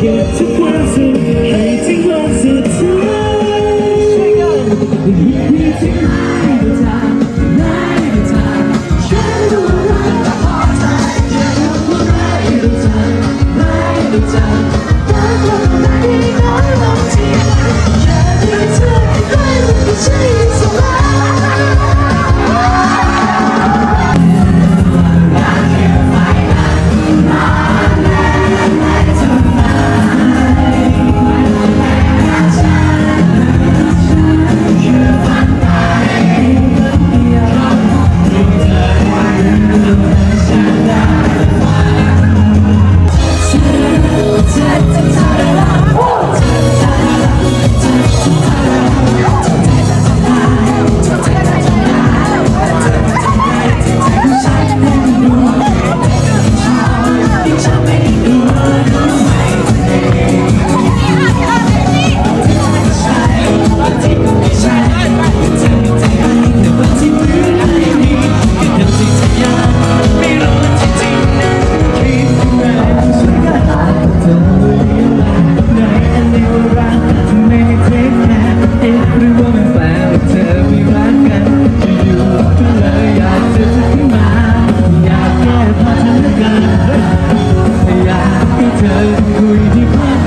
เก็บทุกวามสุขให้ถึงวันสุดท้ายช่วยกันยิ่งที่ที่ไม่ได้ทางไม่ได้ทางฉันรู้ว่าเราพอใจจะราไม่ได้ทางแต่ก็ไม่ได้ทางรัก็ใช่สา 痛苦已经化